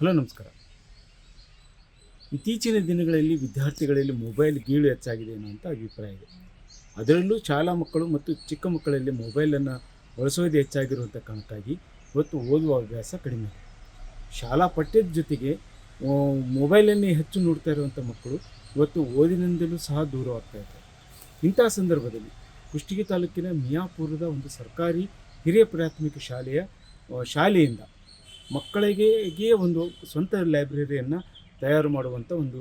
Hello, ನಮಸ್ಕಾರ. ಇತ್ತೀಚಿನ ದಿನಗಳಲ್ಲಿ ವಿದ್ಯಾರ್ಥಿಗಳಲ್ಲಿ ಮೊಬೈಲ್ ಗೀಳು ಹೆಚ್ಚಾಗಿದೆ ಅನ್ನುವಂಥ ಅಭಿಪ್ರಾಯ ಇದೆ. ಅದರಲ್ಲೂ ಶಾಲಾ ಮಕ್ಕಳು ಮತ್ತು ಚಿಕ್ಕ ಮಕ್ಕಳಲ್ಲಿ ಮೊಬೈಲನ್ನು ಬಳಸೋದು ಹೆಚ್ಚಾಗಿರುವಂಥ ಕಾರಣಕ್ಕಾಗಿ ಇವತ್ತು ಓದುವ ಅಭ್ಯಾಸ ಕಡಿಮೆ ಇದೆ ಶಾಲಾ ಪಠ್ಯದ ಜೊತೆಗೆ ಮೊಬೈಲನ್ನೇ ಹೆಚ್ಚು ನೋಡ್ತಾ ಇರುವಂಥ ಮಕ್ಕಳು ಇವತ್ತು ಓದಿನಿಂದಲೂ ಸಹ ದೂರವಾಗ್ತಾ ಇದ್ದಾರೆ. ಇಂಥ ಸಂದರ್ಭದಲ್ಲಿ ಕುಷ್ಟಗಿ ತಾಲೂಕಿನ ಮಿಯಾಪುರದ ಒಂದು ಸರ್ಕಾರಿ ಹಿರಿಯ ಪ್ರಾಥಮಿಕ ಶಾಲೆಯ ಶಾಲೆಯಿಂದ ಮಕ್ಕಳಿಗೆ ಒಂದು ಸ್ವಂತ ಲೈಬ್ರರಿಯನ್ನು ತಯಾರು ಮಾಡುವಂಥ ಒಂದು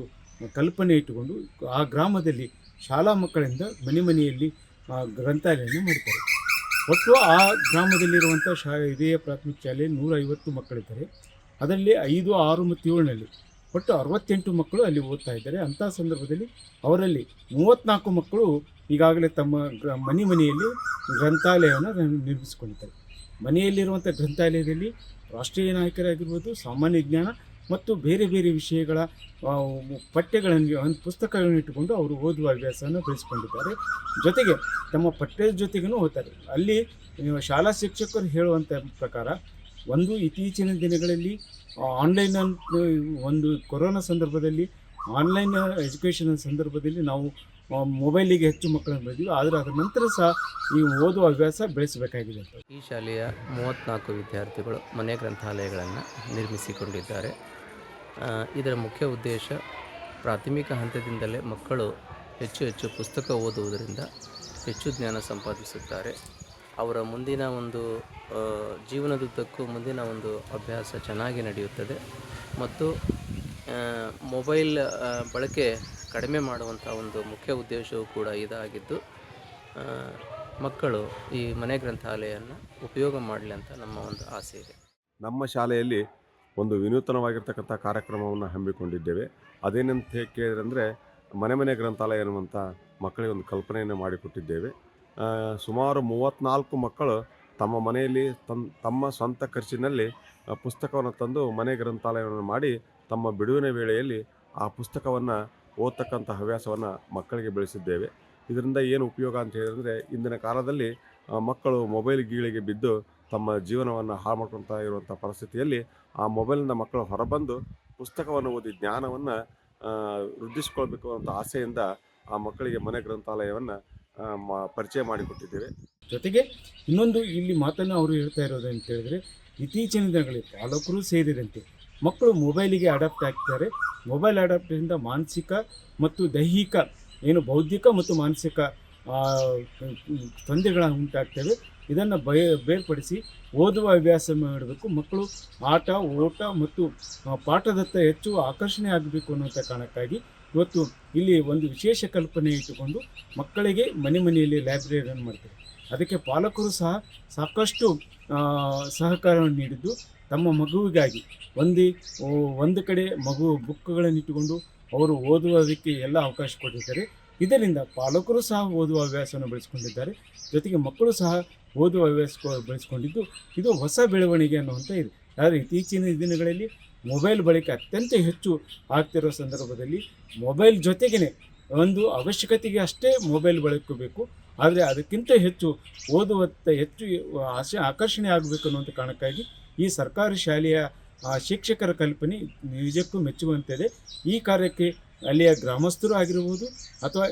ಕಲ್ಪನೆ ಇಟ್ಟುಕೊಂಡು ಆ ಗ್ರಾಮದಲ್ಲಿ ಶಾಲಾ ಮಕ್ಕಳಿಂದ ಮನೆ ಮನೆಯಲ್ಲಿ ಗ್ರಂಥಾಲಯವನ್ನು ಮಾಡ್ತಾರೆ ಒಟ್ಟು ಆ ಗ್ರಾಮದಲ್ಲಿರುವಂಥ ಶಾ, ಇದೇ ಪ್ರಾಥಮಿಕ ಶಾಲೆ ನೂರ ಐವತ್ತು ಮಕ್ಕಳಿದ್ದಾರೆ. ಅದರಲ್ಲಿ ಐದು, ಆರು ಮತ್ತು ಏಳನಲ್ಲಿ ಒಟ್ಟು ಅರವತ್ತೆಂಟು ಮಕ್ಕಳು ಅಲ್ಲಿ ಓದ್ತಾ ಇದ್ದಾರೆ. ಅಂಥ ಸಂದರ್ಭದಲ್ಲಿ ಅವರಲ್ಲಿ ಮೂವತ್ತ್ನಾಲ್ಕು ಮಕ್ಕಳು ಈಗಾಗಲೇ ತಮ್ಮ ಗ್ರ, ಮನೆ ಮನೆಯಲ್ಲಿ ಗ್ರಂಥಾಲಯವನ್ನು ನಿರ್ಮಿಸಿಕೊಂಡಿದ್ದಾರೆ. ಮನೆಯಲ್ಲಿರುವಂಥ ಗ್ರಂಥಾಲಯದಲ್ಲಿ ರಾಷ್ಟ್ರೀಯ ನಾಯಕರಾಗಿರ್ಬೋದು, ಸಾಮಾನ್ಯ ಜ್ಞಾನ ಮತ್ತು ಬೇರೆ ಬೇರೆ ವಿಷಯಗಳ ಪಠ್ಯಗಳನ್ನು ಒಂದು ಪುಸ್ತಕಗಳನ್ನು ಇಟ್ಟುಕೊಂಡು ಅವರು ಓದುವ ಅಭ್ಯಾಸವನ್ನು ಬೆಳೆಸ್ಕೊಂಡಿದ್ದಾರೆ. ಜೊತೆಗೆ ತಮ್ಮ ಪಠ್ಯದ ಜೊತೆಗೂ ಓದ್ತಾರೆ. ಅಲ್ಲಿ ಶಾಲಾ ಶಿಕ್ಷಕರು ಹೇಳುವಂಥ ಪ್ರಕಾರ ಒಂದು ಇತ್ತೀಚಿನ ದಿನಗಳಲ್ಲಿ ಆನ್ಲೈನ್ ಒಂದು ಕೊರೋನಾ ಸಂದರ್ಭದಲ್ಲಿ ಆನ್ಲೈನ್ ಎಜುಕೇಷನ್ ಸಂದರ್ಭದಲ್ಲಿ ನಾವು ಮೊಬೈಲಿಗೆ ಹೆಚ್ಚು ಮಕ್ಕಳನ್ನು ಬೆಳೆದಿವಿ ಆದರೆ ಅದರ ನಂತರ ಸಹ ಈ ಓದುವ ಅಭ್ಯಾಸ ಬೆಳೆಸಬೇಕಾಗಿದೆ. ಈ ಶಾಲೆಯ ಮೂವತ್ತ್ನಾಲ್ಕು ವಿದ್ಯಾರ್ಥಿಗಳು ಮನೆ ಗ್ರಂಥಾಲಯಗಳನ್ನು ನಿರ್ಮಿಸಿಕೊಂಡಿದ್ದಾರೆ. ಇದರ ಮುಖ್ಯ ಉದ್ದೇಶ ಪ್ರಾಥಮಿಕ ಹಂತದಿಂದಲೇ ಮಕ್ಕಳು ಹೆಚ್ಚು ಹೆಚ್ಚು ಪುಸ್ತಕ ಓದುವುದರಿಂದ ಹೆಚ್ಚು ಜ್ಞಾನ ಸಂಪಾದಿಸುತ್ತಾರೆ. ಅವರ ಮುಂದಿನ ಒಂದು ಜೀವನದುದ್ದಕ್ಕೂ ಮುಂದಿನ ಒಂದು ಅಭ್ಯಾಸ ಚೆನ್ನಾಗಿ ನಡೆಯುತ್ತದೆ. ಮತ್ತು ಮೊಬೈಲ್ ಬಳಕೆ ಕಡಿಮೆ ಮಾಡುವಂಥ ಒಂದು ಮುಖ್ಯ ಉದ್ದೇಶವೂ ಕೂಡ ಇದಾಗಿದ್ದು ಮಕ್ಕಳು ಈ ಮನೆ ಗ್ರಂಥಾಲಯವನ್ನು ಉಪಯೋಗ ಮಾಡಲಿ ಅಂತ ನಮ್ಮ ಒಂದು ಆಸೆ ಇದೆ. ನಮ್ಮ ಶಾಲೆಯಲ್ಲಿ ಒಂದು ವಿನೂತನವಾಗಿರ್ತಕ್ಕಂಥ ಕಾರ್ಯಕ್ರಮವನ್ನು ಹಮ್ಮಿಕೊಂಡಿದ್ದೇವೆ. ಅದೇನಂತ ಕೇಳಿದ್ರೆ ಮನೆ ಮನೆ ಗ್ರಂಥಾಲಯ ಎನ್ನುವಂಥ ಮಕ್ಕಳಿಗೆ ಒಂದು ಕಲ್ಪನೆಯನ್ನು ಮಾಡಿಕೊಟ್ಟಿದ್ದೇವೆ. ಸುಮಾರು ಮೂವತ್ತ್ನಾಲ್ಕು ಮಕ್ಕಳು ತಮ್ಮ ಮನೆಯಲ್ಲಿ ತನ್ ತಮ್ಮ ಸ್ವಂತ ಖರ್ಚಿನಲ್ಲಿ ಪುಸ್ತಕವನ್ನು ತಂದು ಮನೆ ಗ್ರಂಥಾಲಯವನ್ನು ಮಾಡಿ ತಮ್ಮ ಬಿಡುವಿನ ವೇಳೆಯಲ್ಲಿ ಆ ಪುಸ್ತಕವನ್ನು ಓದ್ತಕ್ಕಂಥ ಹವ್ಯಾಸವನ್ನು ಮಕ್ಕಳಿಗೆ ಬೆಳೆಸಿದ್ದೇವೆ. ಇದರಿಂದ ಏನು ಉಪಯೋಗ ಅಂತ ಹೇಳಿದ್ರೆ, ಇಂದಿನ ಕಾಲದಲ್ಲಿ ಮಕ್ಕಳು ಮೊಬೈಲ್ ಗೀಳಿಗೆ ಬಿದ್ದು ತಮ್ಮ ಜೀವನವನ್ನು ಹಾಳು ಮಾಡ್ಕೊಳ್ತಾ ಇರುವಂಥ ಪರಿಸ್ಥಿತಿಯಲ್ಲಿ, ಆ ಮೊಬೈಲಿಂದ ಮಕ್ಕಳು ಹೊರಬಂದು ಪುಸ್ತಕವನ್ನು ಓದಿ ಜ್ಞಾನವನ್ನು ವೃದ್ಧಿಸ್ಕೊಳ್ಬೇಕು ಅಂತ ಆಸೆಯಿಂದ ಆ ಮಕ್ಕಳಿಗೆ ಮನೆ ಗ್ರಂಥಾಲಯವನ್ನು ಪರಿಚಯ ಮಾಡಿಕೊಟ್ಟಿದ್ದೇವೆ. ಜೊತೆಗೆ ಇನ್ನೊಂದು ಇಲ್ಲಿ ಮಾತನ್ನು ಅವರು ಹೇಳ್ತಾ ಇರೋದು ಅಂತ ಹೇಳಿದ್ರೆ, ಇತ್ತೀಚಿನ ದಿನಗಳಲ್ಲಿ ಪಾಲಕರು ಸೇರಿದಂತೆ. ಮಕ್ಕಳು ಮೊಬೈಲಿಗೆ ಅಡಾಪ್ಟ್ ಆಗ್ತಾರೆ. ಮೊಬೈಲ್ ಅಡಾಪ್ಟಿಂದ ಮಾನಸಿಕ ಮತ್ತು ದೈಹಿಕ, ಏನು ಬೌದ್ಧಿಕ ಮತ್ತು ಮಾನಸಿಕ ತೊಂದರೆಗಳ ಉಂಟಾಗ್ತವೆ. ಇದನ್ನು ಬಯ, ಬೇರ್ಪಡಿಸಿ ಓದುವ ಅಭ್ಯಾಸ ಮಾಡಬೇಕು. ಮಕ್ಕಳು ಆಟ, ಓಟ ಮತ್ತು ಪಾಠದತ್ತ ಹೆಚ್ಚು ಆಕರ್ಷಣೆ ಆಗಬೇಕು ಅನ್ನೋಂಥ ಕಾರಣಕ್ಕಾಗಿ ಇವತ್ತು ಇಲ್ಲಿ ಒಂದು ವಿಶೇಷ ಕಲ್ಪನೆ ಇಟ್ಟುಕೊಂಡು ಮಕ್ಕಳಿಗೆ ಮನೆ ಮನೆಯಲ್ಲಿ ಲೈಬ್ರರಿಯನ್ನು ಮಾಡ್ತಾರೆ ಅದಕ್ಕೆ ಪಾಲಕರು ಸಹ ಸಾಕಷ್ಟು ಸಹಕಾರವನ್ನು ನೀಡಿದ್ದು ತಮ್ಮ ಮಗುವಿಗಾಗಿ. ಒಂದು ಒಂದು ಕಡೆ ಮಗು ಬುಕ್ಗಳನ್ನು ಇಟ್ಟುಕೊಂಡು ಅವರು ಓದುವುದಕ್ಕೆ ಎಲ್ಲ ಅವಕಾಶ ಕೊಟ್ಟಿದ್ದಾರೆ. ಇದರಿಂದ ಪಾಲಕರು ಸಹ ಓದುವ ಹವ್ಯಾಸವನ್ನು ಬೆಳೆಸ್ಕೊಂಡಿದ್ದಾರೆ. ಜೊತೆಗೆ ಮಕ್ಕಳು ಸಹ ಓದುವ ಹವ್ಯಾಸ ಬೆಳೆಸ್ಕೊಂಡಿದ್ದು ಇದು ಹೊಸ ಬೆಳವಣಿಗೆ ಅನ್ನುವಂಥ ಇದೆ. ಆದರೆ ಇತ್ತೀಚಿನ ದಿನಗಳಲ್ಲಿ ಮೊಬೈಲ್ ಬಳಕೆ ಅತ್ಯಂತ ಹೆಚ್ಚು ಆಗ್ತಿರೋ ಸಂದರ್ಭದಲ್ಲಿ ಮೊಬೈಲ್ ಜೊತೆಗೇ ಒಂದು ಅವಶ್ಯಕತೆಗೆ ಅಷ್ಟೇ ಮೊಬೈಲ್ ಬಳಕಬೇಕು. ಆದರೆ ಅದಕ್ಕಿಂತ ಹೆಚ್ಚು ಓದುವತ್ತ ಹೆಚ್ಚು ಆಸೆ ಆಕರ್ಷಣೆ ಆಗಬೇಕು ಅನ್ನುವಂಥ ಕಾರಣಕ್ಕಾಗಿ ಈ ಸರ್ಕಾರಿ ಶಾಲೆಯ ಶಿಕ್ಷಕರ ಕಲ್ಪನೆ ನಿಜಕ್ಕೂ ಮೆಚ್ಚುವಂತಿದೆ. ಈ ಕಾರ್ಯಕ್ಕೆ ಅಲ್ಲಿಯ ಗ್ರಾಮಸ್ಥರು ಆಗಿರ್ಬೋದು ಅಥವಾ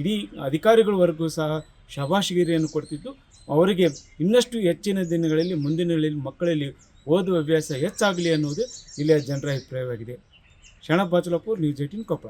ಇಡೀ ಅಧಿಕಾರಿಗಳವರೆಗೂ ಸಹ ಶಬಾಷಿಗಿರಿಯನ್ನು ಕೊಡ್ತಿದ್ದು, ಅವರಿಗೆ ಇನ್ನಷ್ಟು ಹೆಚ್ಚಿನ ದಿನಗಳಲ್ಲಿ, ಮುಂದಿನ ಮಕ್ಕಳಲ್ಲಿ ಓದುವ ಅಭ್ಯಾಸ ಹೆಚ್ಚಾಗಲಿ ಅನ್ನುವುದು ಇಲ್ಲಿಯ ಜನರ ಅಭಿಪ್ರಾಯವಾಗಿದೆ. ಶರಣ ಬಾಚಲಪುರ್ ನ್ಯೂಸ್ ಏಟಿನ್ ಕೊಪ್ಪಳ.